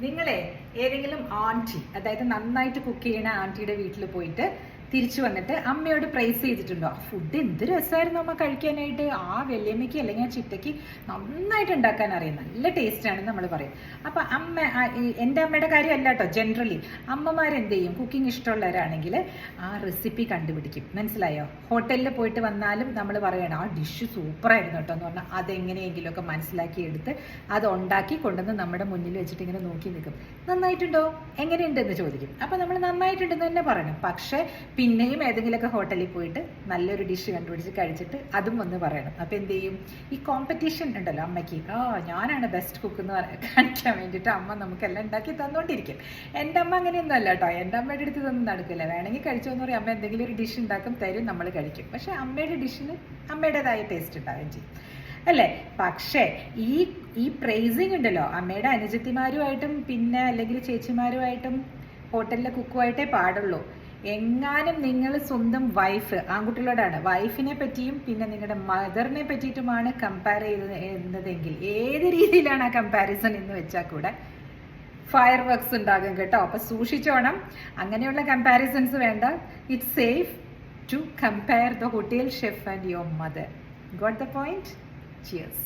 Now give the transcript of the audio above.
നിങ്ങളെ ഏതെങ്കിലും ആന്റി അതായത് നന്നായിട്ട് കുക്ക് ചെയ്യണ ആന്റിയുടെ വീട്ടിൽ പോയിട്ട് തിരിച്ചു വന്നിട്ട് അമ്മയോട് പ്രൈസ് ചെയ്തിട്ടുണ്ടോ? ഫുഡ് എന്ത് രസമായിരുന്നു അമ്മ കഴിക്കാനായിട്ട്. ആ വെള്ളിയമ്മയ്ക്ക് അല്ലെങ്കിൽ ആ ചിറ്റയ്ക്ക് നന്നായിട്ട് ഉണ്ടാക്കാൻ അറിയാം. നല്ല ടേസ്റ്റ് ആണെന്ന് നമ്മൾ പറയും. അപ്പൊ അമ്മ എന്റെ അമ്മയുടെ കാര്യമല്ല കേട്ടോ. ജനറലി അമ്മമാരെന്ത് ചെയ്യും? കുക്കിംഗ് ഇഷ്ടമുള്ളവരാണെങ്കിൽ ആ റെസിപ്പി കണ്ടുപിടിക്കും. മനസ്സിലായോ? ഹോട്ടലിൽ പോയിട്ട് വന്നാലും നമ്മൾ പറയണം ആ ഡിഷ് സൂപ്പറായിരുന്നു കേട്ടോ എന്ന് പറഞ്ഞാൽ അതെങ്ങനെയെങ്കിലുമൊക്കെ മനസ്സിലാക്കി എടുത്ത് അത് ഉണ്ടാക്കി കൊണ്ടുവന്ന് നമ്മുടെ മുന്നിൽ വെച്ചിട്ട് ഇങ്ങനെ നോക്കി നിൽക്കും. നന്നായിട്ടുണ്ടോ? എങ്ങനെയുണ്ടെന്ന് ചോദിക്കും. അപ്പോൾ നമ്മൾ നന്നായിട്ടുണ്ടെന്ന് തന്നെ പറയണം. പക്ഷേ പിന്നെയും ഏതെങ്കിലുമൊക്കെ ഹോട്ടലിൽ പോയിട്ട് നല്ലൊരു ഡിഷ് കണ്ടുപിടിച്ച് കഴിച്ചിട്ട് അതും വന്ന് പറയണം. അപ്പോൾ എന്ത് ചെയ്യും? ഈ കോമ്പറ്റീഷൻ ഉണ്ടല്ലോ അമ്മയ്ക്ക്. ആ ഞാനാണ് ബെസ്റ്റ് കുക്ക് എന്ന് പറയാൻ കാണിക്കാൻ വേണ്ടിയിട്ട് അമ്മ നമുക്കെല്ലാം ഉണ്ടാക്കി തന്നുകൊണ്ടിരിക്കും എന്റെ അമ്മ അങ്ങനെയൊന്നും അല്ല കേട്ടോ എന്റെ അമ്മയുടെ അടുത്ത് ഇതൊന്നും നടക്കില്ല. വേണമെങ്കിൽ കഴിച്ചോന്ന് പറയും. അമ്മ എന്തെങ്കിലും ഒരു ഡിഷ് ഉണ്ടാക്കും തരും നമ്മൾ കഴിക്കും. പക്ഷേ അമ്മയുടെ ഡിഷിന് അമ്മയുടേതായ ടേസ്റ്റ് ഉണ്ടാവുകയും ചെയ്യും. അല്ലേ? പക്ഷേ ഈ ഈ പ്രൈസിങ് ഉണ്ടല്ലോ. അമ്മയുടെ അനുജത്തിമാരുമായിട്ടും പിന്നെ അല്ലെങ്കിൽ ചേച്ചിമാരുമായിട്ടും ഹോട്ടലിലെ കുക്കുമായിട്ടേ പാടുള്ളൂ. എങ്ങാനും നിങ്ങൾ സ്വന്തം വൈഫ് ആൺകുട്ടികളോടാണ്. വൈഫിനെ പറ്റിയും പിന്നെ നിങ്ങളുടെ മദറിനെ പറ്റിയിട്ടുമാണ് കമ്പയർ ചെയ്തത് എന്നതെങ്കിൽ ഏത് രീതിയിലാണ് ആ കമ്പാരിസൺ എന്ന് വെച്ചാൽ കൂടെ ഫയർ വർക്ക്സ് ഉണ്ടാകും കേട്ടോ. അപ്പൊ സൂക്ഷിച്ചോണം. അങ്ങനെയുള്ള കമ്പാരിസൺസ് വേണ്ട. It's safe to compare the hotel chef and your mother got the point cheers